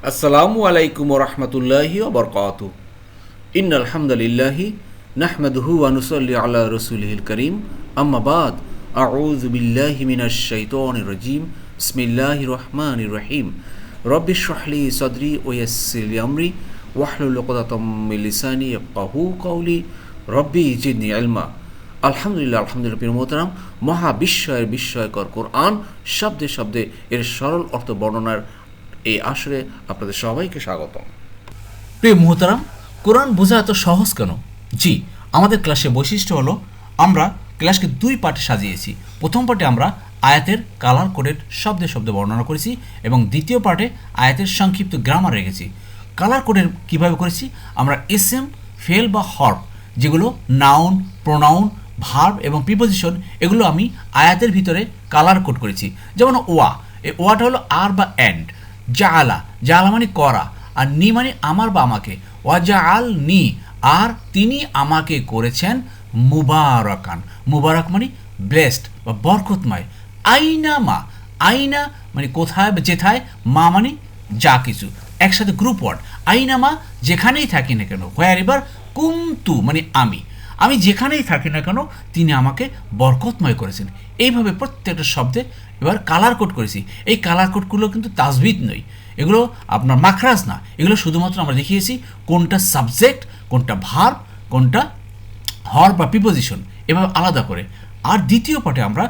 আসসালামু আলাইকুম রহমতুল্লাহি বরকাত। ইন আলহামদুলিল্লাহি নাহমাদুহু আনুসল্লি আলা রসুলহিল করিম। আম্মাবাদ আউযু বিল্লাহি মিনাশ শাইতানির রাজিম। বিসমিল্লাহির রহমানির রহিম। রব্বি শরহলি সদরি ওয়া ইয়াসসির লি আমরি ওয়াহলুল উকদাতাম মিন লিসানি ইয়াফকাহু কওলি। রব্বি জিদনি ইলমা। আলহামদুলিল্লাহ আলহামদুলিল্লাহ, প্রিয় মোহতারাম। মহাবিস্ময়ের বিস্ময়কর কোরআন শব্দে শব্দে এর সরল অর্থ বর্ণনার এই আসরে আপনাদের সবাইকে স্বাগতম। প্রিয় মুহতারাম, কোরআন বোঝা এত সহজ কেন? জি, আমাদের ক্লাসে বৈশিষ্ট্য হলো, আমরা ক্লাসকে দুই পার্টে সাজিয়েছি। প্রথম পার্টে আমরা আয়াতের কালার কোডের শব্দে শব্দে বর্ণনা করেছি এবং দ্বিতীয় পার্টে আয়াতের সংক্ষিপ্ত গ্রামার রেখেছি। কালার কোডের কীভাবে করেছি? আমরা এস এম, ফেল বা হর্প যেগুলো নাউন প্রোনাউন ভার্ব এবং প্রিপোজিশন এগুলো আমি আয়াতের ভিতরে কালার কোড করেছি। যেমন ওয়া, এই ওয়াটা হলো আর বা অ্যান্ড জালা জালা মানে করা, আর নি মানে আমার বা আমাকে। ওয়াজা আল নি আর তিনি আমাকে করেছেন মুবারকান। মুবারক মানে ব্লেসড বা বরকতময়। আইনা মা, আইনা মানে কোথায় যেথায়, মা মানে যা কিছু। একসাথে গ্রুপ ওয়ার্ড আইনা মা যেখানেই থাকি না কেন হোয়ার এবার কুমতু মানে আমি। আমি যেখানেই থাকি না কেন, তিনি আমাকে বরকতময় করেছেন। এইভাবে প্রত্যেকটা শব্দে এবার কালার কোড করেছি। এই কালার কোডগুলো কিন্তু তাজবিদ নয়। এগুলো আপনার মাখরাজ না। এগুলো শুধুমাত্র আমরা দেখিয়েছি কোনটা সাবজেক্ট কোনটা ভার কোনটা হর বা প্রিপোজিশন এভাবে আলাদা করে। আর দ্বিতীয় পার্টে আমরা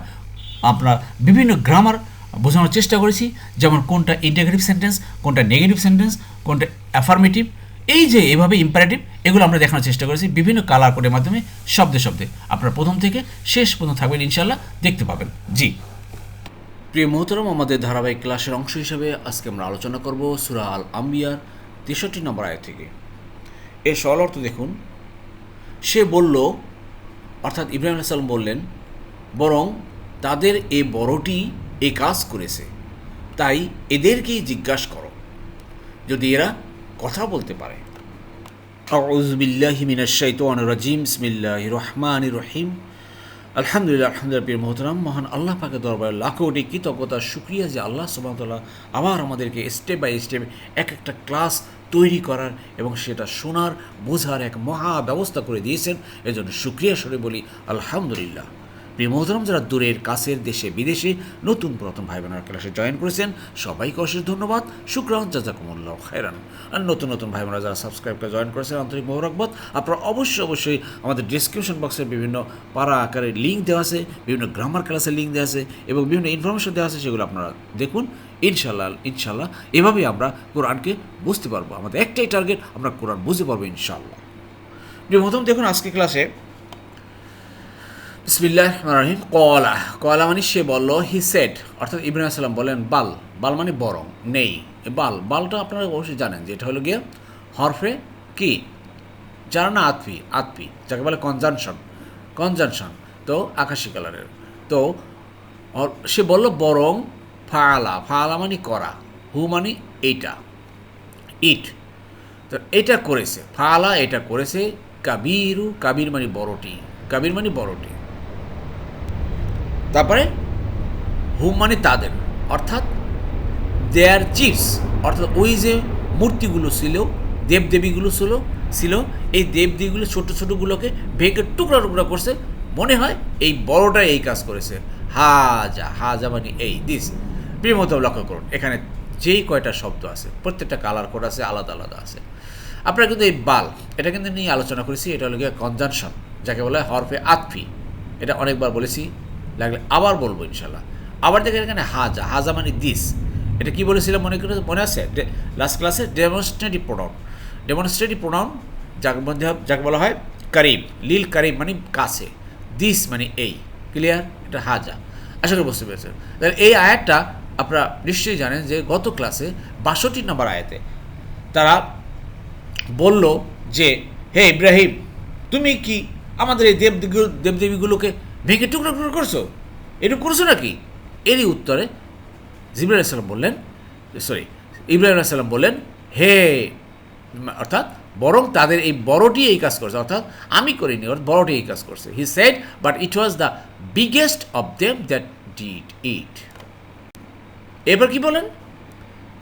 আপনার বিভিন্ন গ্রামার বোঝানোর চেষ্টা করেছি। যেমন কোনটা ইন্টাগ্রেটিভ সেন্টেন্স কোনটা নেগেটিভ সেন্টেন্স কোনটা অ্যাফার্মেটিভ এই যে এভাবে ইম্পারেটিভ এগুলো আমরা দেখানোর চেষ্টা করেছি বিভিন্ন কালার কোডের মাধ্যমে, শব্দে শব্দে। আপনারা প্রথম থেকে শেষ পর্যন্ত থাকবেন ইনশাল্লাহ দেখতে পাবেন। জি। প্রিয় মোহতরম, আমাদের ধারাবাহিক ক্লাসের অংশ হিসেবে আজকে আমরা আলোচনা করব সুরা আল আম্বিয়ার তেষট্টি নম্বর আয় থেকে। এর সরল অর্থ দেখুন, সে বলল, অর্থাৎ ইব্রাহিম আলাইসাল্লাম বললেন, বরং তাদের এ বড়টি এ কাজ করেছে, তাই এদেরকেই জিজ্ঞাসা করো, যদি এরা কথা বলতে পারে। আউজবিল্লাহি মিনাশ শাইতানির রাজিম, বিসমিল্লাহির রহমানির রহিম। আলহামদুলিল্লাহ আলহামদুলিল্লাহ পীর মোহতরাম, মহান আল্লাহ পাকে দরবারে লাখো কোটি কৃতজ্ঞতা সুক্রিয়া যে আল্লাহ সুবাহতাল্লাহ আবার আমাদেরকে স্টেপ বাই স্টেপ এক একটা ক্লাস তৈরি করার এবং সেটা শোনার, বোঝার এক মহা ব্যবস্থা করে দিয়েছেন। এজন্য সুক্রিয়া স্বরে বলি, আলহামদুলিল্লাহ। প্রিয় মোহতরম যারা দূরের কাছের দেশে বিদেশে নতুন প্রথম ভাই বোনের ক্লাসে জয়েন করেছেন, সবাইকে অশেষ ধন্যবাদ। শুক্রান, জাজাকুমুল্লাহ খায়রান। আর নতুন নতুন ভাই বোনেরা যারা সাবস্ক্রাইব করে জয়েন করেছেন, আন্তরিক মোহরকবত আপনারা অবশ্যই অবশ্যই আমাদের ডিসক্রিপশন বক্সে বিভিন্ন পাড়া আকারের লিঙ্ক দেওয়া আছে, বিভিন্ন গ্রামার ক্লাসের লিঙ্ক দেওয়া আছে এবং বিভিন্ন ইনফরমেশন দেওয়া আছে, সেগুলো আপনারা দেখুন। ইনশাল্লাহ ইনশাল্লাহ এভাবেই আমরা কোরআনকে বুঝতে পারব। আমাদের একটাই টার্গেট আমরা কোরআন বুঝতে পারব ইনশাল্লাহ প্রথম দেখুন আজকে ক্লাসে বিসমিল্লাহ রহিম কলা। কলা মানে সে বলল হি সেট অর্থাৎ ইব্রাহিম সাল্লাম বলেন বাল। বাল মানে বরং, নেই। বাল, বালটা আপনারা অবশ্যই জানেন যে এটা হলো গিয়ে হরফে কি? যারা না আতফি আতফি যাকে বলে কনজানশন কনজানশন তো আকাশি কালারের। তো সে বলল বরং ফালা। ফালা মানে করা, হু মানে এইটা, ইট। তো এটা করেছে। ফালা এটা করেছে, কাবিরু, কাবির মানে বড়টি, কাবির মানে বড়টি। তারপরে হুম মানে তাদের, অর্থাৎ দেয়ার চিপস অর্থাৎ ওই যে মূর্তিগুলো ছিল, দেবদেবীগুলো ছিল ছিল, এই দেবদেবীগুলো ছোট ছোটোগুলোকে ভেঙে টুকরা টুকরা করছে, মনে হয় এই বড়টা এই কাজ করেছে। হাজা হাজা মানে এই দিস প্রিয়মত লক্ষ্য করুন, এখানে যেই কয়টা শব্দ আছে, প্রত্যেকটা কালার কোড আছে, আলাদা আলাদা আছে। আপনারা কিন্তু এই বাল, এটা কিন্তু নিয়ে আলোচনা করেছি, এটা হলো কনজানশন যাকে বলা হরফে আতফি, এটা অনেকবার বলেছি লাগলে আবার বলব ইনশাল্লাহ আবার দেখেন এখানে হাজা হাজা মানে দিস এটা কি বলেছিলাম মনে করে, মনে আছে? লাস্ট ক্লাসে ডেমনস্ট্রেটিভ প্রোনাউন ডেমনস্ট্রেটিভ প্রোনাউন যাকে মধ্যে যাকে বলা হয় কারিব লিল কারিব মানে কাছে। দিস মানে এই। ক্লিয়ার এটা হাজা। আশা করি বুঝতে পেরেছেন। তাহলে এই আয়াতটা আপনারা নিশ্চয়ই জানেন যে গত ক্লাসে বাষট্টি নম্বর আয়াতে তারা বলল যে, হে ইব্রাহিম, তুমি কি আমাদের এই দেব দেবদেবীগুলোকে ভেঙে টুকরো টুকরো করছ? এরকম করছ নাকি? এরই উত্তরে জিবরাহ আলাইসাল্লাম বললেন সরি ইব্রাহিম আলাইসাল্লাম বললেন, হে, অর্থাৎ বরং তাদের এই বড়টি এই কাজ করছে, অর্থাৎ আমি করিনি, অর্থাৎ বড়টি এই কাজ করছে। He said but it was the biggest of them that did it এবার কি বলেন?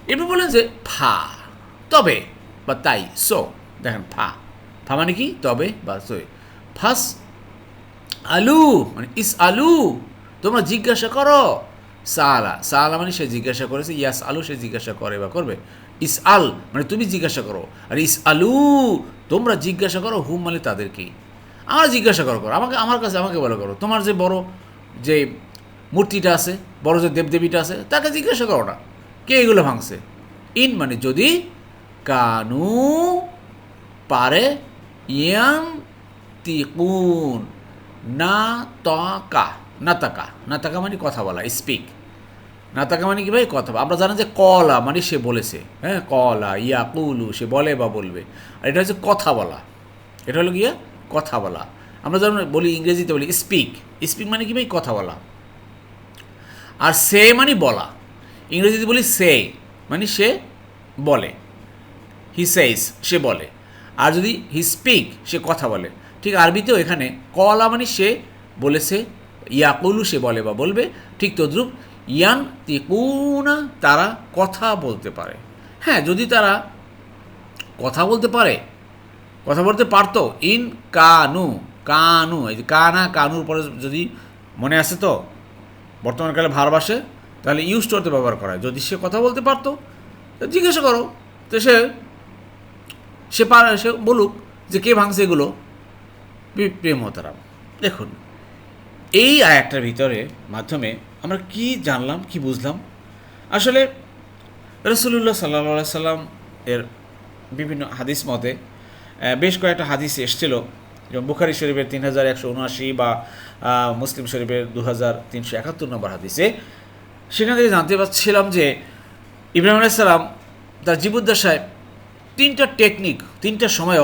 এবার বলেন যে, ফা, তবে, বা তাই, সো, দেখেন, ফা। ফা মানে কি? তবে বা সো। ফাস আলু। মানে ইস আলু, তোমরা জিজ্ঞাসা করো। সালা সালা মানে সে জিজ্ঞাসা করেছে ইয়াস আলু সে জিজ্ঞাসা করে বা করবে। ইস আল মানে তুমি জিজ্ঞাসা করো। আর ইস আলু তোমরা জিজ্ঞাসা করো, হুম মানে তাদেরকে। আমার জিজ্ঞাসা করো করো। আমাকে, আমার কাছে আমাকে বলো, করো। তোমার যে বড় যে মূর্তিটা আছে, বড় যে দেবদেবীটা আছে, তাকে জিজ্ঞাসা করো না। কে এগুলো ভাঙছে? ইন মানে যদি কানু পারে ইয়াং তিকুন না তকা না তাকা না তাকা মানে কথা বলা স্পিক না তাকা মানে কি ভাই? কথা বলা। আমরা জানি যে কলা মানে সে বলেছে। হ্যাঁ কলা ইয়া কুলু সে বলে বা বলবে। আর এটা হচ্ছে কথা বলা। এটা হলো গিয়া কথা বলা। আমরা যেমন বলি ইংরেজিতে বলি স্পিক স্পিক মানে কি ভাই? কথা বলা। আর সে মানে বলা। ইংরেজিতে বলি সে মানে সে বলে। হি সেইস সে বলে। আর যদি হি স্পিক সে কথা বলে। ঠিক আরবিতেও এখানে, কলা মানে সে বলেছে, ইয়াকুলু সে বলে বা বলবে, ঠিক তদ্রুপ, ইয়ান তিকুনা, তারা কথা বলতে পারে। হ্যাঁ যদি তারা কথা বলতে পারে, কথা বলতে পারতো, ইন কানু কানু, এই যে কানা, কানুর পরে যদি মনে আসে তো বর্তমানকালে ভারবাসে তাহলে ইউজ করতে ব্যবহার করা হয়। যদি সে কথা বলতে পারতো জিজ্ঞাসা করো, তো সে সে পারে, সে বলুক যে কে ভাঙছে এগুলো। প্রেমতারাম দেখুন, এই আয়াতটার ভিতরে মাধ্যমে আমরা কি জানলাম, কি বুঝলাম? আসলে রসুল্লাহ সাল্লা সাল্লাম এর বিভিন্ন হাদিস মতে বেশ কয়েকটা হাদিস এসছিল, যেমন বুখারি শরীফের তিন হাজার একশো উনআশি বা মুসলিম শরীফের দু হাজার তিনশো একাত্তর নম্বর হাদিসে, সেখান থেকে জানতে পারছিলাম যে ইব্রাহিম আলাইসাল্লাম তার জীবদ্দশায় তিনটা টেকনিক তিনটা সময়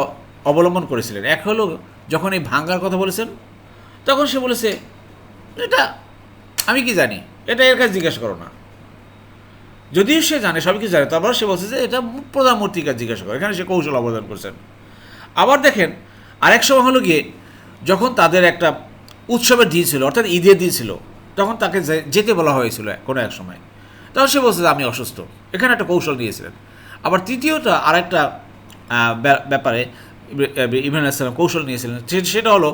অবলম্বন করেছিলেন। এক হলো যখন এই ভাঙ্গার কথা বলেছেন, তখন সে বলেছে, এটা আমি কি জানি? এটা এর কাছে জিজ্ঞাসা করো না। যদিও সে জানে সব কিছু জানে, তারপর সে বলছে যে, এটা প্রধান মূর্তির কাছে জিজ্ঞাসা করে। এখানে সে কৌশল অবদান করছেন। আবার দেখেন, আরেক সময় হলো গিয়ে, যখন তাদের একটা উৎসবের দিন ছিল, অর্থাৎ ঈদের দিন ছিল, তখন তাকে যেতে বলা হয়েছিল কোনো এক সময়। তখন সে বলছে যে, আমি অসুস্থ। এখানে একটা কৌশল দিয়েছিলেন আবার তৃতীয়টা আরেকটা ব্যাপারে ইব্রাহিম আলাইসালাম কৌশল নিয়েছিলেন। সেটা হলো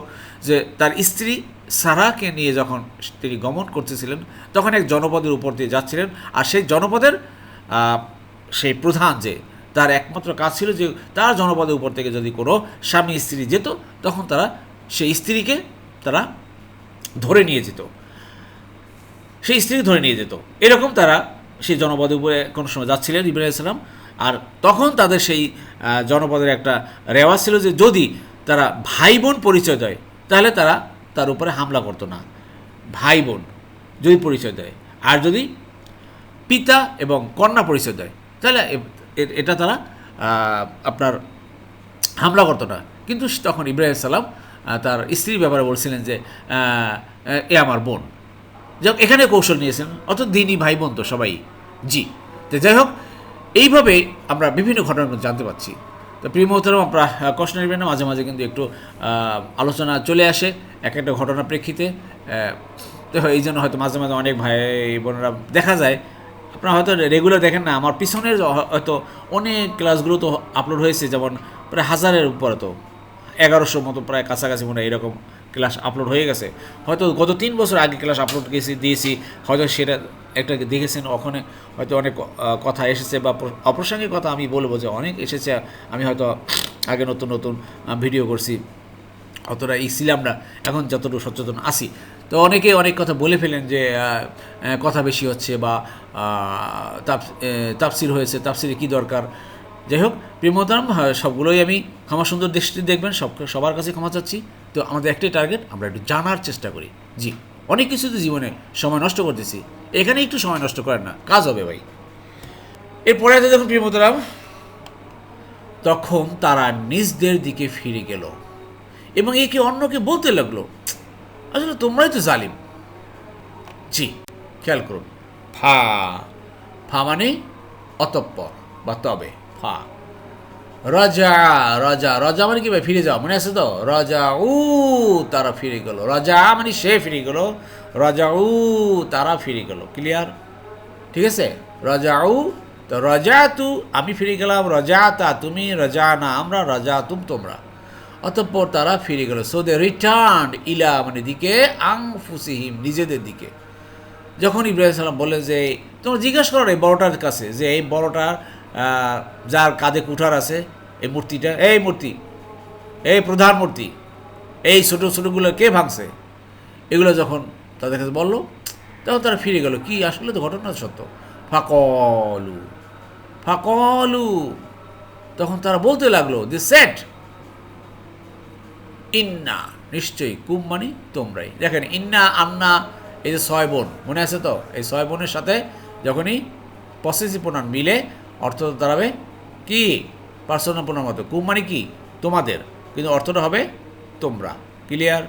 যে তার স্ত্রী সারাকে নিয়ে যখন তিনি গমন করতেছিলেন, তখন এক জনপদের উপর দিয়ে যাচ্ছিলেন। আর সেই জনপদের সেই প্রধান যে, তার একমাত্র কাজ ছিল যে, তার জনপদের উপর থেকে যদি কোনো স্বামী স্ত্রী যেত, তখন তারা সেই স্ত্রীকে তারা ধরে নিয়ে যেত। সেই স্ত্রী ধরে নিয়ে যেত। এরকম তারা সেই জনপদের উপরে কোনো সময় যাচ্ছিলেন ইব্রাহিম ইসলাম আর তখন তাদের সেই জনপদের একটা রেওয়াজ ছিল যে যদি তারা ভাই বোন পরিচয় দেয়, তাহলে তারা তার উপরে হামলা করতো না। ভাই বোন যদি পরিচয় দেয়, আর যদি পিতা এবং কন্যা পরিচয় দেয়, তাহলে এটা তারা আপনার হামলা করতো না। কিন্তু তখন ইব্রাহিম সালাম তার স্ত্রীর ব্যাপারে বলছিলেন যে এ আমার বোন। যাই হোক, এখানে কৌশল নিয়েছেন অত দিনই ভাই বোন তো সবাই। জি। তো যাই হোক এইভাবে আমরা বিভিন্ন ঘটনাগুলো জানতে পারছি। তো প্রিয় মোহতারাম আহ, কষ্ট নেবেন না মাঝে মাঝে কিন্তু একটু আলোচনা চলে আসে এক একটা ঘটনার প্রেক্ষিতে। তো এই জন্য হয়তো মাঝে মাঝে অনেক ভাই বোনেরা দেখা যায়। আপনারা হয়তো রেগুলার দেখেন না আমার পিছনের হয়তো অনেক ক্লাসগুলো তো আপলোড হয়েছে যেমন প্রায় হাজারের উপরে তো এগারোশো মতো প্রায় কাছাকাছি মনে হয় এরকম ক্লাস আপলোড হয়ে গেছে। হয়তো গত তিন বছর আগে ক্লাস আপলোড গেছি দিয়েছি হয়তো সেটা একটা দেখেছেন ওখানে হয়তো অনেক কথা এসেছে বা প্র- অপ্রাসঙ্গিক কথা আমি বলব যে অনেক এসেছে আমি হয়তো আগে নতুন নতুন ভিডিও করছি অতটা এই ছিলাম না এখন যতটুকু সচেতন আসি তো অনেকে অনেক কথা বলে ফেলেন যে কথা বেশি হচ্ছে বা আহ, তাপ আহ, হয়েছে তাফসিরে কী দরকার? যাই হোক প্রিয়মতারাম সবগুলোই আমি ক্ষমা সুন্দর দৃষ্টি দেখবেন, সব, সবার কাছে ক্ষমা চাচ্ছি। তো আমাদের একটাই টার্গেট আমরা একটু জানার চেষ্টা করি। জি, অনেক কিছু তো জীবনে সময় নষ্ট করতেছি। এখানে একটু সময় নষ্ট করেন না, কাজ হবে ভাই। এরপরে আছে দেখুন প্রিয়মতারাম তখন তারা নিজদের দিকে ফিরে গেল এবং একে অন্যকে বলতে লাগল, আসলে তোমরাই তো জালিম। জি, খেয়াল করুন, ফা ফা মানে অতঃপর বা তবে। ফা রাজা রাজা রাজা মানে কি ভাই? ফিরে যাও মনে আছে তো? রাজা উ তারা ফিরে গেল। রাজা মানে সে ফিরে গেল। রাজা উ তারা ফিরে গেল। ক্লিয়ার ঠিক আছে? রাজা উ তো রজাতু, আমি ফিরে গেলাম। রজা তা তুমি রজা না আমরা রজা তুম তোমরা। অতঃপর তারা ফিরে গেল। সো দে রিটার্ন ইলা মানে দিকে আং ফুসিহিম নিজেদের দিকে। যখন ইব্রাহিম সালাম বললেন যে, তোমরা জিজ্ঞাসা করো এই বড়টার কাছে যে, এই বড়টার যার কাঁধে কুঠার আছে, এই মূর্তিটা, এই মূর্তি, এই প্রধান মূর্তি, এই ছোটো ছোটোগুলো কে ভাঙছে? এগুলো যখন তাদের কাছে বলল, তখন তারা ফিরে গেল, কি, আসলে তো ঘটনা সত্য। ফাকলু ফাকলু। তখন তারা বলতে লাগল দি সেট ইন্না, নিশ্চয়ই, কুম মানে তোমরাই। দেখেন, ইন্না আন্না এই যে ছয় বোন। মনে আছে তো? এই ছয় বোনের সাথে যখনই পসেসিভ প্রণাম মিলে অর্থ দাঁড়াবে কি? পার্সোনাল প্রণাম মতো কুম মানে কি? তোমাদের। কিন্তু অর্থটা হবে তোমরা। ক্লিয়ার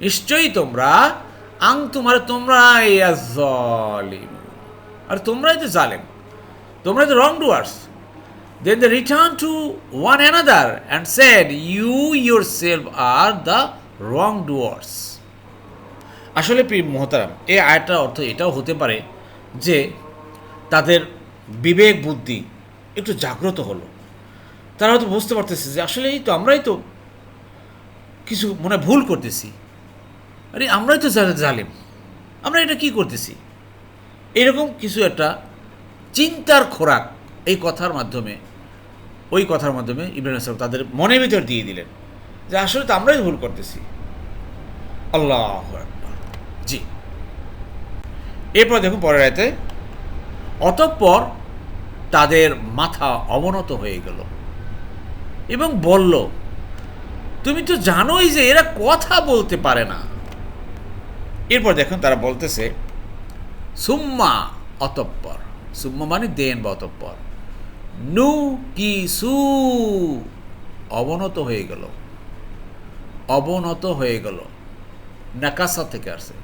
নিশ্চয়ই তোমরা। আং তোমার তোমরাই আর তোমরাই তো জালেম। তোমরাই তো wrongdoers then the return to one to and another you said, You are the wrongdoers আসলে প্রিয় মহতারাম এই আয়টার অর্থ এটাও হতে পারে যে তাদের বিবেক বুদ্ধি একটু জাগ্রত হলো। তারা হয়তো বুঝতে পারতেছে যে আসলে এই তো আমরাই তো কিছু মনে ভুল করতেছি। আরে আমরাই তো জালিম। আমরা এটা কি করতেছি? এরকম কিছু একটা চিন্তার খোরাক এই কথার মাধ্যমে, ওই কথার মাধ্যমে ইব্রাহিম আসলাম তাদের মনের ভিতর দিয়ে দিলেন যে আসলে তো আমরাই ভুল করতেছি। আল্লাহ জি। এরপর দেখুন পরের রাতে অতঃপর তাদের মাথা অবনত হয়ে গেল এবং বলল, তুমি তো জানোই যে এরা কথা বলতে পারে না। এরপর দেখুন তারা বলতেছে, সুম্মা অতঃপর। সুম্মা মানে দেন বা অতঃপর। নু কি সু? অবনত হয়ে গেল। অবনত হয়ে গেল। নাকাসা থেকে আসছে।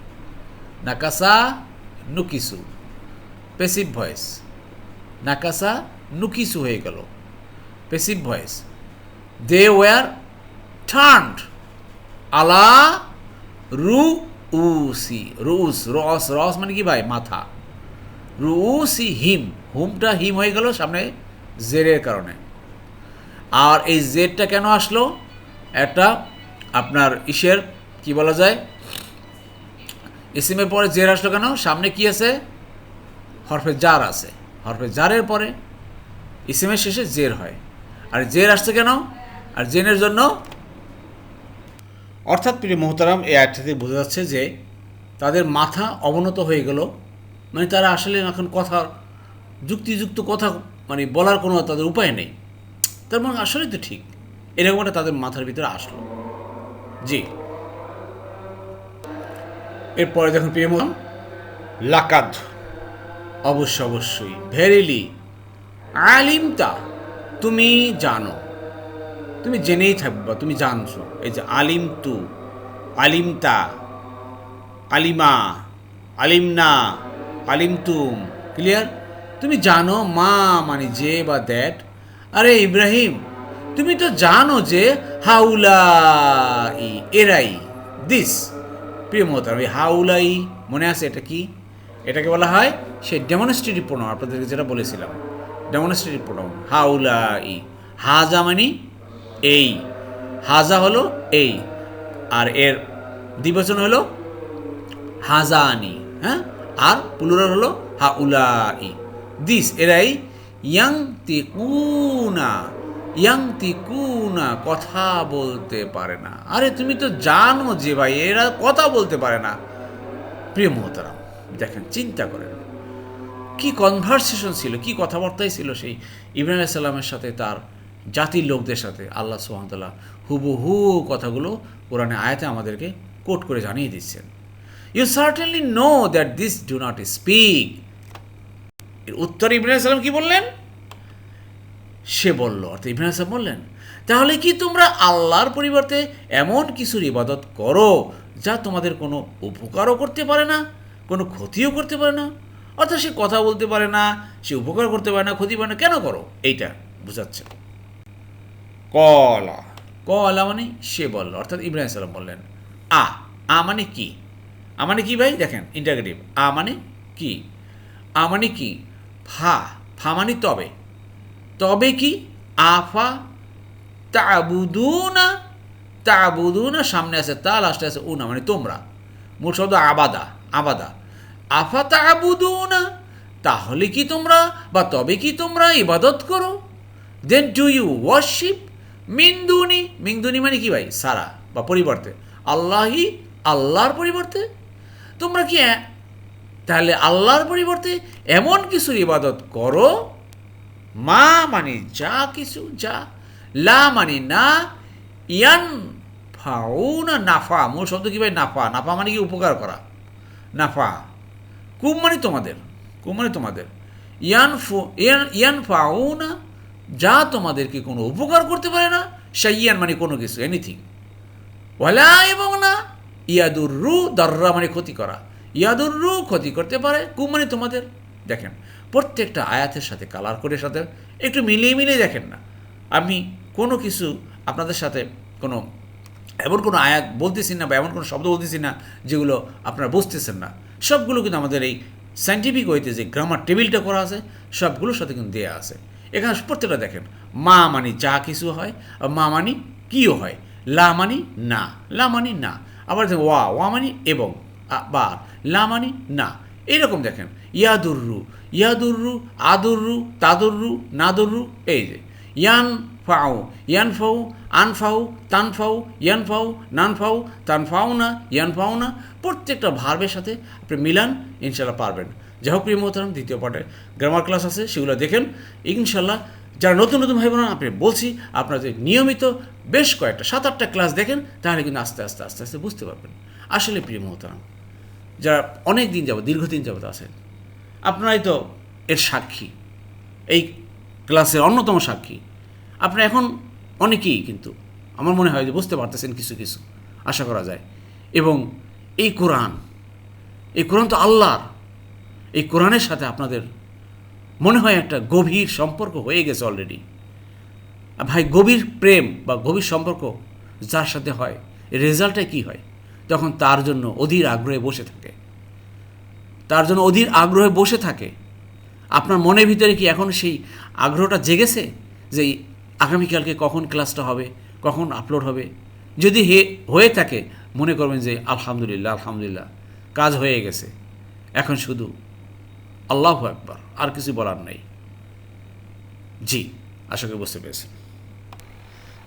নাকাসা নুকিসু পেসিভ ভয়েস নাকাসা নুকিসু হয়ে গেল। Passive voice they were turned আলা রু উসি রুস, রস রস মানে কি ভাই? মাথা। রুসি হিম। হুমটা হিম হয়ে গেল সামনে জেরের কারণে। আর এই জেরটা কেন আসলো? একটা আপনার ইসের, কি বলা যায়? ইসিমের পরে জের আসলো কেন? সামনে কি আছে? হরফে জার আছে। হরফে জারের পরে ইসিমের শেষে জের হয়। আর জের আসছে কেন? আর জেনের জন্য অর্থাৎ প্রিয় মোহতারাম, এই আয়টা থেকে বোঝা যাচ্ছে যে তাদের মাথা অবনত হয়ে গেল। মানে তারা আসলে এখন কথা, যুক্তিযুক্ত কথা মানে বলার কোনো তাদের উপায় নেই। তার মানে আসলেই তো ঠিক। এরকম একটা তাদের মাথার ভিতরে আসলো। জি। এরপরে দেখুন প্রিয় মোহন লাকাদ। অবশ্য অবশ্যই। ভেরিলি, আলিমতা, তুমি জানো। তুমি জেনেই থাকবে তুমি জানছো। এই যে আলিম তু আলিমতা, আলিমা, আলিমনা, আলিমতুম, ক্লিয়ার? তুমি জানো মা মানে যে বা দ্যাট। আরে ইব্রাহিম, তুমি তো জানো যে হাউলাই এরাই, দিস। প্রিয় এই হাউলাই মনে আছে এটা কি? এটাকে বলা হয় সে ডেমনস্ট্রেটিভ প্রণাম আপনাদেরকে যেটা বলেছিলাম ডেমনস্ট্রেটিভ প্রণাম হাউলাই, হাজা মানে এই, হাজা হলো এই, আর এর দ্বিবচন হলো হাজানি হ্যাঁ? আর প্লুরাল হলো হাউলাই দিস এরাই ইয়াং তি তিকুনা ইয়াং তিকুনা কথা বলতে পারে না। আরে তুমি তো জানো যে ভাই, এরা কথা বলতে পারে না। প্রিয় মহতারাম, দেখেন, চিন্তা করেন কি কনভারসেশন ছিল, কি কথাবার্তাই ছিল সেই ইব্রাহিম সাল্লামের সাথে, তার জাতির লোকদের সাথে আল্লাহ সুহামতাল্লাহ হুবহু কথাগুলো কোরআনে, আয়াতে আমাদেরকে কোট করে জানিয়ে দিচ্ছেন। You certainly know that this do not speak উত্তর ইব্রাহিম সাল্লাম কি বললেন? সে বলল, অর্থাৎ ইব্রাহিম সাহেব বললেন, তাহলে কি তোমরা আল্লাহর পরিবর্তে এমন কিছুর ইবাদত করো যা তোমাদের কোনো উপকারও করতে পারে না, কোনো ক্ষতিও করতে পারে না? অর্থাৎ সে কথা বলতে পারে না সে উপকার করতে পারে না ক্ষতি পারে না কেন করো? এইটা বোঝাচ্ছে। কলা। কলা মানে সে বলল অর্থাৎ ইব্রাহিম সালাম বললেন আ আ মানে কি? আ মানে কি ভাই? দেখেন ইন্টারগেটিভ আ মানে কি? আ মানে কি? ফা ফা মানে তবে। তবে কি? আফা তাবুদুনা তাবুদুনা সামনে আছে তা লাস্টে আছে উনা মানে তোমরা। মূল শব্দ আবাদা আবাদা। আফা তাবুদুনা তাহলে কি তোমরা বা তবে কি তোমরা ইবাদত করো? দেন ডু ইউ ওয়ার্শিপ মিন্দুনি মিন্দুনি মানে কি ভাই? সারা বা পরিবর্তে। আল্লাহি, আল্লাহর পরিবর্তে। তোমরা কি তাহলে আল্লাহর পরিবর্তে এমন কিছু ইবাদত করো? মা মানে যা কিছু, যা। লা মানে না। ইয়ান ফাউ না নাফা। মূল শব্দ কি ভাই? নাফা। নাফা মানে কি? উপকার করা। নাফা। কুম মানে তোমাদের কুম মানে তোমাদের। ইয়ান ফু, ইয়ান ইয়ান ফাউ না যা তোমাদেরকে কোনো উপকার করতে পারে না সাইয়ান মানে কোনো কিছু এনিথিং ওয়ালা এবং না ইয়াদুর রু দর্রা মানে ক্ষতি করা। ইয়াদুর রু ক্ষতি করতে পারে কুম মানে তোমাদের। দেখেন, প্রত্যেকটা আয়াতের সাথে, কালার করে সাথে, একটু মিলিয়ে মিলিয়ে দেখেন না। আমি কোনো কিছু আপনাদের সাথে কোনো, এমন কোনো আয়াত বলতেছি না বা এমন কোনো শব্দ বলতেছি না যেগুলো আপনারা বুঝতেছেন না। সবগুলো কিন্তু আমাদের এই সাইন্টিফিক ওয়েতে যে গ্রামার টেবিলটা করা আছে, সবগুলোর সাথে কিন্তু দেওয়া আছে। এখানে প্রত্যেকটা দেখেন, মা মানি যা কিছু হয় মা মানি কিও হয়, লা মানি না, লা মানি না। আবার দেখেন, ওয়া ওয়া মানি এবং বা, লা মানি না। এইরকম দেখেন, ইয়াদুররু ইয়াদুররু, আদুররু, তাদুররু, নাদুররু, এই যে ইয়ান ফাউ ইয়ান ফাউ আন ফাউ তান ফাউ ইয়ান ফাউ নান ফাউ তান ফাউ না ইয়ান ফাউ না প্রত্যেকটা ভার্বের সাথে আপনি মিলান ইনশাল্লাহ পারবেন। যাই হোক, প্রিয় মোহতারাম, দ্বিতীয় পার্টে গ্রামার ক্লাস আছে, সেগুলো দেখেন। ইনশাল্লাহ যারা নতুন নতুন ভাই বোনা আপনি বলছি আপনারা নিয়মিত বেশ কয়েকটা সাত আটটা ক্লাস দেখেন, তাহলে কিন্তু আস্তে আস্তে আস্তে আস্তে বুঝতে পারবেন। আসলে প্রিয় মোহতারাম, যারা অনেক দিন যাবত দীর্ঘদিন যাবত আছেন, আপনারাই তো এর সাক্ষী। এই ক্লাসের অন্যতম সাক্ষী। আপনারা এখন অনেকেই কিন্তু আমার মনে হয় যে বুঝতে পারতেছেন কিছু কিছু, আশা করা যায়। এবং এই কোরআন এই কোরআন তো আল্লাহর। এই কোরআনের সাথে আপনাদের মনে হয় একটা গভীর সম্পর্ক হয়ে গেছে অলরেডি ভাই, গভীর প্রেম বা গভীর সম্পর্ক যার সাথে হয় রেজাল্টটা কি হয়? তখন তার জন্য অধীর আগ্রহে বসে থাকে। তার জন্য অধীর আগ্রহে বসে থাকে। আপনার মনের ভিতরে কি এখন সেই আগ্রহটা জেগেছে? যে আগামীকালকে কখন ক্লাসটা হবে? কখন আপলোড হবে? যদি হে, হয়ে থাকে, মনে করবেন যে আলহামদুলিল্লাহ আলহামদুলিল্লাহ, কাজ হয়ে গেছে। এখন শুধু আল্লাহ একবার আর কিছু বলার নেই। জি, আশা করি বুঝতে পেরেছেন।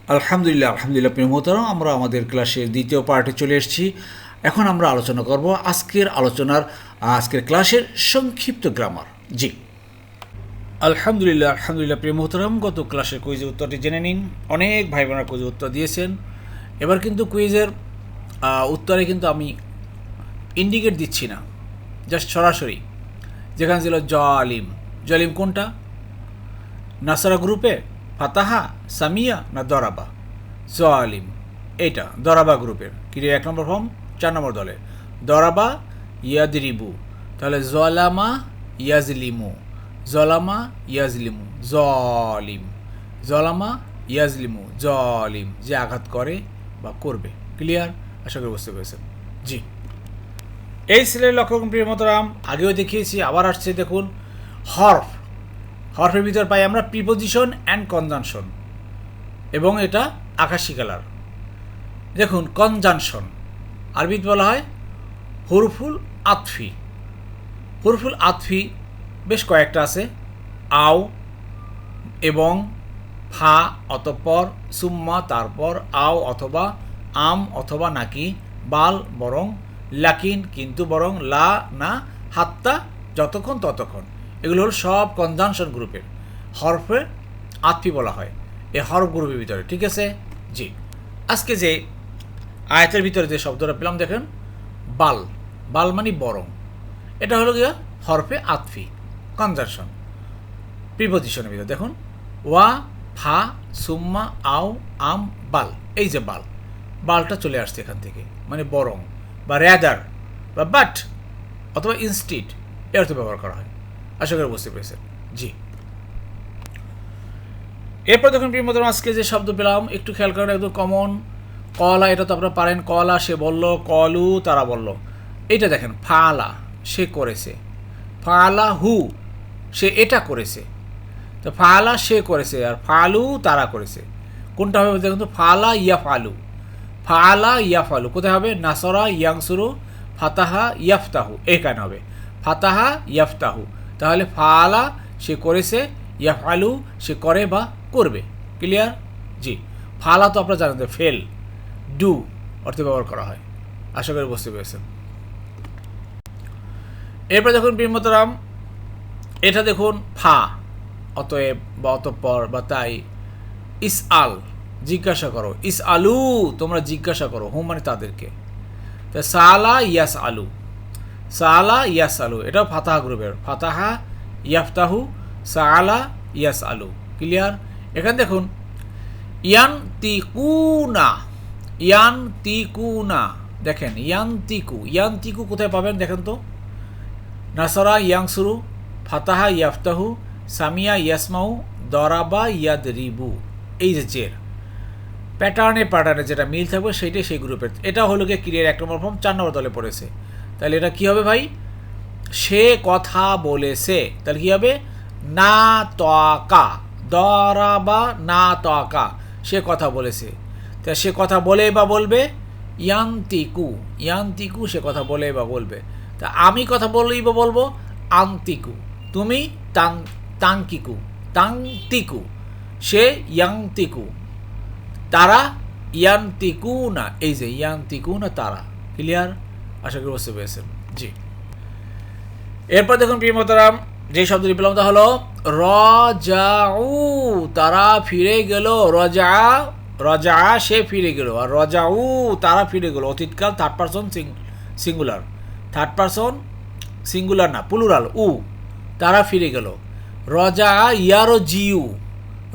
আলহামদুলিল্লাহ আলহামদুলিল্লাহ, প্রিয় মোহতারাম, আমরা আমাদের ক্লাসের দ্বিতীয় পার্টে চলে এসেছি। এখন আমরা আলোচনা করব আজকের আলোচনার আজকের ক্লাসের সংক্ষিপ্ত গ্রামার জি। আলহামদুলিল্লাহ আলহামদুলিল্লাহ, প্রিয় মোহতারাম, গত ক্লাসের কুইজের উত্তরটি জেনে নিন। অনেক ভাই বোনেরা কুইজের উত্তর দিয়েছেন। এবার কিন্তু কুইজের উত্তরে কিন্তু আমি ইন্ডিকেট দিচ্ছি না। জাস্ট সরাসরি। যেখানে ছিল জলিম। জলিম কোনটা? নাসারা গ্রুপে ফাতাহা, সামিয়া না দরাবা? জলিম। এটা দরাবা গ্রুপের কি এক নম্বর ফর্ম চার নম্বর দলে। দরাবা ইয়াদরিবু। তাহলে জলামা ইয়াজলিমু। জলামা ইয়াজলিমু জলিম জলামা ইয়াজলিমু জলিম যে আঘাত করে বা করবে। ক্লিয়ার আশা করি বুঝতে পেরেছেন। জি। এই সিলের লক্ষ্য প্রিয় মতরাম আগেও দেখিয়েছি, আবার আসছে, দেখুন। হরফ। হরফের ভিতর পাই আমরা প্রিপোজিশন অ্যান্ড কনজাংশন এবং এটা আকাশি কালার। দেখুন কনজাংশন আরবিতে বলা হয় হরফুল আতফি। হরফুল আতফি বেশ কয়েকটা আছে। আও এবং ফা অতঃপর, সুম্মা তারপর, আও অথবা আম অথবা নাকি বাল বরং লাকিন কিন্তু বরং লা না হাত্তা যতক্ষণ ততক্ষণ। এগুলো হলো সব কনজাংশন গ্রুপের হরফে আতফি বলা হয়। এই হরফ গ্রুপের ভিতরে, ঠিক আছে? জি। আজকে যে আয়াতের ভিতরে যে শব্দটা পেলাম, দেখেন? বাল। বাল মানে বরং। এটা হলো গিয়া হরফে আতফি। কনজাংশন প্রিপোজিশনের ভিতরে, দেখুন। ওয়া, ফা, সুম্মা, আও, আম, বাল। এই যে বাল। বালটা চলে আসছে এখান থেকে মানে বরং, বা র্যাদার বা বাট অথবা ইনস্টিট এর অর্থে ব্যবহার করা হয়। আশা করি বুঝতে পেরেছেন। জি। এরপর দেখুন, প্রিয় মতন আজকে যে শব্দ পেলাম, একটু খেয়াল করেন, একদম কমন কলা, এটা তো আপনারা পারেন, কলা সে বলল, কলু তারা বলল। এইটা দেখেন, ফালা, সে করেছে। ফালা হু সে এটা করেছে। তো ফালা সে করেছে আর ফালু তারা করেছে। কোনটা হবে দেখুন ফালা ইয়া ফালু। ফালা ইয়া ফালু। কোথায় হবে? নাসরা ইয়াংসুরু ফাতাহা ইয়াফতাহু। এখানে হবে। ফাতাহা ইয়াফতাহু। তাহলে ফালা সে করেছে ইয়াফালু সে করে বা করবে। ক্লিয়ার? জি। ফালা তো আপনারা জানেন যে ফেল, ডু অর্থে ব্যবহার করা হয়। আশা করি বুঝতে পেরেছেন। এরপর দেখুন বিমতরাম এটা দেখুন, ফা, অতএব বা অতঃপর বা তাই। ইস আল জিজ্ঞাসা করো। ইস আলু তোমরা জিজ্ঞাসা করো, হুম মানে তাদেরকে। তা সালা ইয়াস আলু সালা ইয়াস আলু এটাও ফাতাহা গ্রুপের। ফাতাহা ইয়াফতাহু, সালা ইয়াস আলু ক্লিয়ার? এখানে দেখুন ইয়ান তিকুনা ইয়ান তিকুনা দেখেন ইয়ান তিকু ইয়ান তিকু কোথায় পাবেন দেখেন তো? নাসারা, ইয়াংসুরু ফাতাহা ইয়াফতাহু, সামিয়া ইয়াসমাউ, দরাবা ইয়াদ রিবু এই যে জের প্যাটার্নে প্যাটার্নে যেটা মিল থাকবে সেইটাই সেই গ্রুপের এটা হলো গিয়ে ক্রিয়ার এক নম্বর ফর্ম চার নম্বর দলে পড়েছে। তাহলে এটা কি হবে ভাই? সে কথা বলেছে। তাহলে কী হবে? না তকা দরাবা না তকা সে কথা বলেছে। তা সে কথা বলে বা বলবে? ইয়ান্তিকু ইয়ান্তিকু সে কথা বলে বা বলবে। তা আমি কথা বললেই বা বলব? আন্তিকু। তুমি তাং, তাংকিকু, তাংতিকু, সে ইয়াংতিকু। তারা ইয়ান্তিকু না এই যে ইয়ান্তিকু না তারা। ক্লিয়ার আশা করি বুঝতে পেরেছেন। জি। এরপর দেখুন প্রিয়মতারাম যে শব্দটি পেলাম তা হলো, রজাউ তারা ফিরে গেল। রজা রজা সে ফিরে গেল। আর রজাউ তারা ফিরে গেল। অতীতকাল third person singular third person singular না প্লুরাল উ তারা ফিরে গেল। রজা ইয়ার জিউ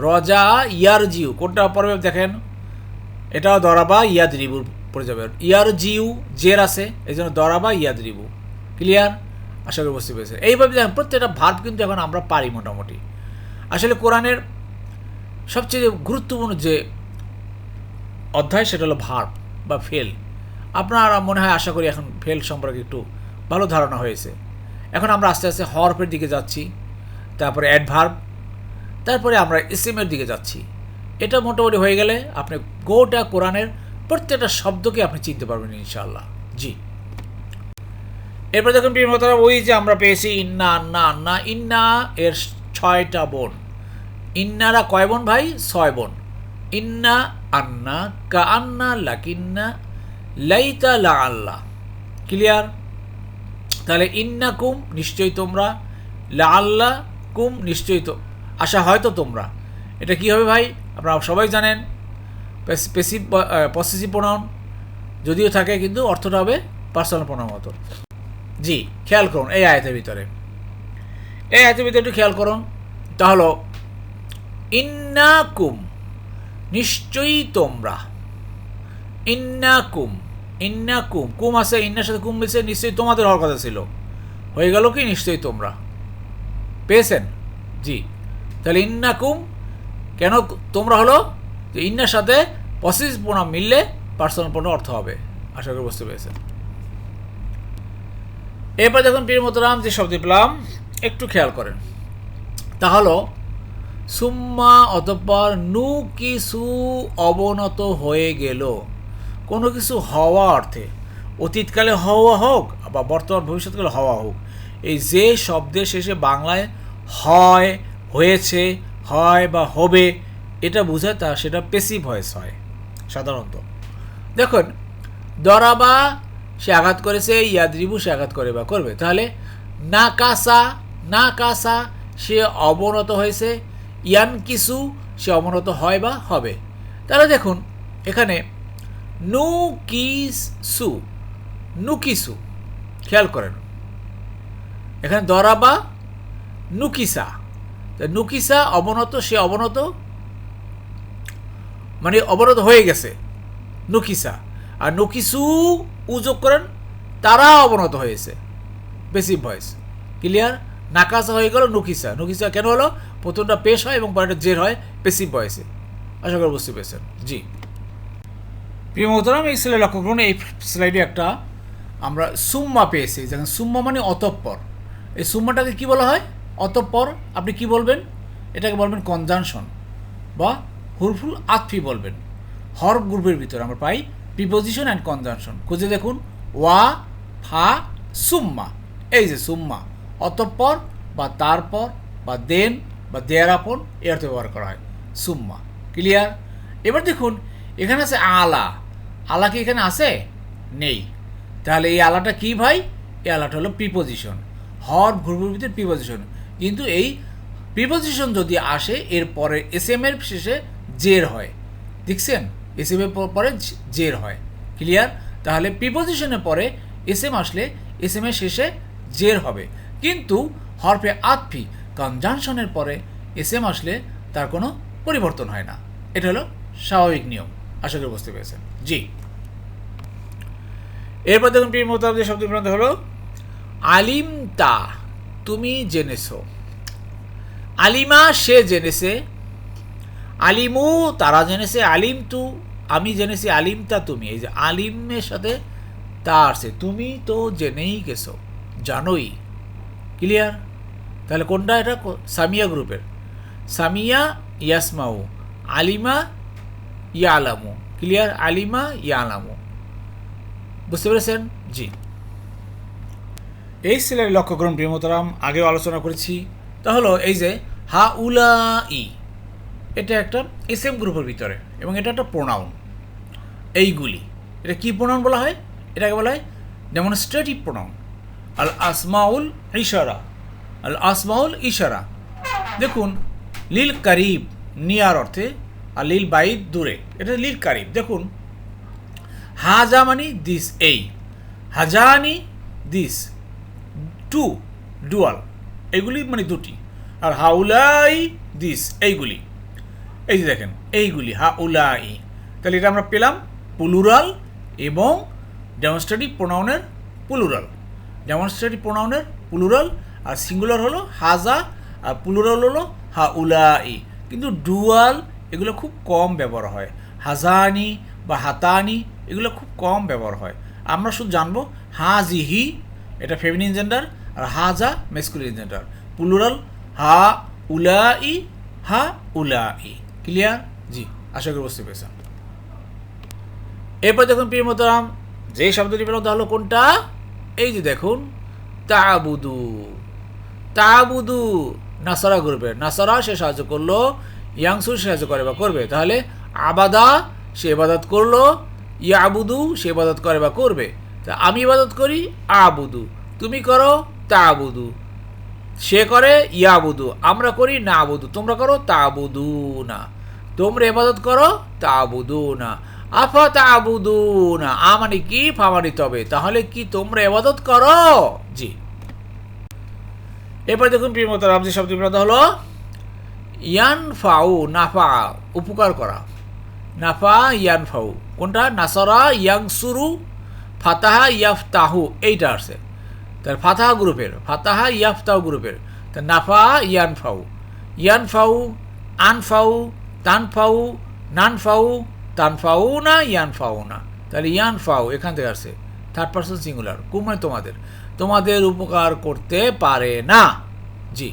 রজা ইয়ার জিউ কোনটা পড়বে দেখেন। এটাও দরাবা ইয়াদ রিবুর পড়ে ইয়ার জিউ জের আছে এই জন্য দরাবা ইয়াদ রিবু ক্লিয়ার আশা করি বুঝতে পেরেছেন। এইভাবে দেখেন, প্রত্যেকটা ভার্ব কিন্তু এখন আমরা পারি মোটামুটি। আসলে কোরআনের সবচেয়ে গুরুত্বপূর্ণ যে অধ্যায়, সেটা হলো ভার্ব বা ফেল। আপনার মনে হয় আশা করি এখন ফেল সম্পর্কে একটু ভালো ধারণা হয়েছে। এখন আমরা আস্তে আস্তে হরফের দিকে যাচ্ছি, তারপরে অ্যাডভার্ব তারপরে আমরা এসএমের দিকে যাচ্ছি। এটা মোটামুটি হয়ে গেলে আপনি গোটা কোরআনের প্রত্যেকটা শব্দকে আপনি চিনতে পারবেন ইনশাআল্লাহ। জি। এরপর দেখুন প্রিয়মতারা ওই যে আমরা পেয়েছি ইন্না, আন্না আন্না। ইন্না এর ছয়টা বোন। ইন্নারা কয় বোন ভাই? ছয় বোন। ইন্না, আন্না, কা আন্না, লাকিন্না, লাইতা, লা আল্লাহ ক্লিয়ার তাহলে ইন্না কুম নিশ্চয়ই তোমরা। লা আল্লাহ কুম নিশ্চয়ই তো আশা হয়তো তোমরা। এটা কি হবে ভাই? আপনারা সবাই জানেন। Passive possessive pronoun. যদিও থাকে, কিন্তু অর্থটা হবে পার্সোনাল প্রোনাউন মতো। জি, খেয়াল করুন এই আয়তের ভিতরে। এই আয়তের ভিতরে একটু খেয়াল করুন। তাহলে ইন্না কুম নিশ্চয়ই তোমরা। ইন্না কুম ইন্না কুম কুম আছে, ইন্নার সাথে কুম মিলছে, নিশ্চয়ই তোমাদের হওয়ার কথা ছিল। হয়ে গেল কি? নিশ্চয়ই তোমরা। পেয়েছেন? জি। তাহলে ইন্না কুম কেন তোমরা হলো? যে ইন্নার সাথে পসিস পোনা মিললে পার্সোনাল পণ্য অর্থ হবে। আশা করি বুঝতে পেরেছেন। এরপর দেখুন পীর মতরাম যে শব্দ পেলাম, একটু খেয়াল করেন। তা হলো, সুম্মা অতঃপর নু কিছু অবনত হয়ে গেল। কোনো কিছু হওয়া অর্থে, অতীতকালে হওয়া হোক বা বর্তমান ভবিষ্যৎকালে হওয়া হোক, এই যে শব্দের শেষে বাংলায় হয়, হয়েছে, হয় বা হবে, এটা বোঝায় তা সেটা পেসিভ ভয়েস হয়, সাধারণত। দেখুন দরাবা সে আঘাত করেছে ইয়াদ্রিবু সে আঘাত করে বা করবে, তাহলে না কাসা না কাসা সে অবনত হয়েছে, ইয়ান কিছু সে অবনত হয় বা হবে। তাহলে দেখুন, এখানে নু কিস সু নুকিসু, খেয়াল করেন। এখানে দরাবা নুকিসা। নুকিসা অবনত, সে অবনত? মানে অবনত হয়ে গেছে, নুকিসা। আর নুকিসু উযোগ করেন, তারা অবনত হয়েছে, বেশি ভয়েস ক্লিয়ার? নাকাসা হয়ে গেল নুকিসা। নুকিসা কেন হলো? প্রথমটা পেশ হয় এবং পরেরটা জের হয় পেসিভ ভয়েসে আশা করি বুঝতে পেরেছেন। জি। প্রিয় মোহতরাম এই স্লাইড লক্ষ্য করুন, এই স্লাইডে একটা আমরা সুম্মা পেয়েছি। যেমন সুম্মা মানে অতঃপর। এই সুম্মাটাকে কি বলা হয়? অতঃপর, আপনি কি বলবেন? এটাকে বলবেন কনজাংশন বা হুরফুল আতফি বলবেন। হর গ্রুপের ভিতরে আমরা পাই প্রিপোজিশন অ্যান্ড কনজাংশন খুঁজে দেখুন, ওয়া, ফা, সুম্মা। এই যে সুম্মা, অতঃপর বা তারপর বা দেন বা দেয়ার আপন এর ব্যবহার করা হয়। সুম্মা ক্লিয়ার এবার দেখুন, এখানে আছে আলা। আলা কি এখানে আছে? নেই। তাহলে এই আলাটা কি ভাই? এই আলাটা হলো প্রিপোজিশন হর ভিতরে প্রিপোজিশন কিন্তু এই প্রিপোজিশন যদি আসে, এর পরে এস এম এর শেষে জের হয়। দেখছেন? এস এম এর পরে জের হয়। ক্লিয়ার তাহলে প্রিপোজিশনের পরে এস এম আসলে এস এম এর শেষে জের হবে। কিন্তু হরফে আতফি কনজাংশনের পরে এস এম আসলে তার কোনো পরিবর্তন হয় না। এটা হলো স্বাভাবিক নিয়ম। আশা করি বুঝতে পেরেছেন। জি। এরপর দেখুন প্রিয় যে শব্দ প্রান্ত হলো। আলিম তা তুমি জেনেছো। আলিমা, সে জেনেছে। আলিমু, তারা জেনেছে। আলিম তু আমি জেনেছি। আলিম তা তুমি। এই যে আলিমের সাথে তা আসছে। তুমি তো জেনেই গেছো। জানোই। ক্লিয়ার? তাহলে কোনটা এটা? সামিয়া গ্রুপের। সামিয়া ইয়াসমাউ, আলিমা ইয়ালামু। ক্লিয়ার? আলিমা ইয়ালামু বুঝতে পেরেছেন? জি। এই সিলের লক্ষ্য করুন প্রিয়মতরাম আগেও আলোচনা করেছি। তা হলো এই যে হা উলা ই এটা একটা এস এম গ্রুপের ভিতরে এবং এটা একটা প্রোনাউন এইগুলি। এটা কি প্রোনাউন বলা হয়? এটাকে বলা হয় ডেমনস্ট্রেটিভ প্রোনাউন আল আসমাউল ইশারা। আল আসমাউল ইশারা। দেখুন লিল কারিব নিয়ার অর্থে আর লিল বাইদ দূরে। এটা লিল কারিব দেখুন হাজা মানি দিস এই। হাজানি দিস টু ডুয়াল। এগুলি মানে দুটি। আর হাউলাই দিস এইগুলি। এই যে দেখেন, এইগুলি, হাউলাই। তাহলে এটা আমরা পেলাম পুলুরাল এবং ডেমনস্ট্রেটিভ প্রোনাউনের পুলুরাল। ডেমনস্ট্রেটিভ প্রোনাউনের পুলুরাল আর সিঙ্গুলার হলো হাজা আর পুলুরাল হলো হাউলাই। কিন্তু ডুয়াল এগুলো খুব কম ব্যবহার হয়। হাজানি বা হাতানি এগুলো খুব কম ব্যবহার হয়। আমরা শুধু জানব হাজিহি, এটা ফেমিনিন জেন্ডার আর হাজা মেসকুলিন জেন্ডার প্লুরাল হা উলাই হা উলাই। ক্লিয়ার জি, আশা করি বুঝতে পেরেছেন। এরপর দেখুন প্রিয় মতারাম যে শব্দটি পেলাম তা হলো কোনটা? এই যে দেখুন, তাবুদু। তাবুদু, নাসারা গ্রুপের। নাসারা সে সাহায্য করল ইয়াংসু সে সাহায্য করে বা করবে, তাহলে আবাদা সে ইবাদত করল, ইয়াবুদু সে ইবাদত করে বা করবে। তা আমি ইবাদত করি, আবুদু। তুমি করো, তাবুদু। সে করে, ইয়াবুদু। আমরা করি না আবুদু তোমরা করো তাবুদু না তোমরা ইবাদত করো তাবুদু না আফা তাবুদু না আ মানে কি ফা মানে তবে। তাহলে কি তোমরা ইবাদত করো? জি। এরপর দেখুন প্রিয়মত রামজি শব্দ হলো ইয়ান ফাউ নাফা, উপকার করা। নাফা ইয়ান ফাউ কোনটা? নাসরা, ইয়াংসুরু, ফাতাহা, ইয়াফতাহু, এইটা আসছে। তার ফাতাহা গ্রুপের, ফাতাহা, ইয়াফতাহু গ্রুপের। তা নাফা ইয়ান ফাউ ইয়ান ফাউ আন ফাউ তান ফাউ নান ফাউ তান ফাউ না ইয়ান ফাউ না। তাহলে ইয়ান ফাউ এখান থেকে আসছে। থার্ড পার্সন সিঙ্গুলার কোন মানে তোমাদের? তোমাদের উপকার করতে পারে না। জি।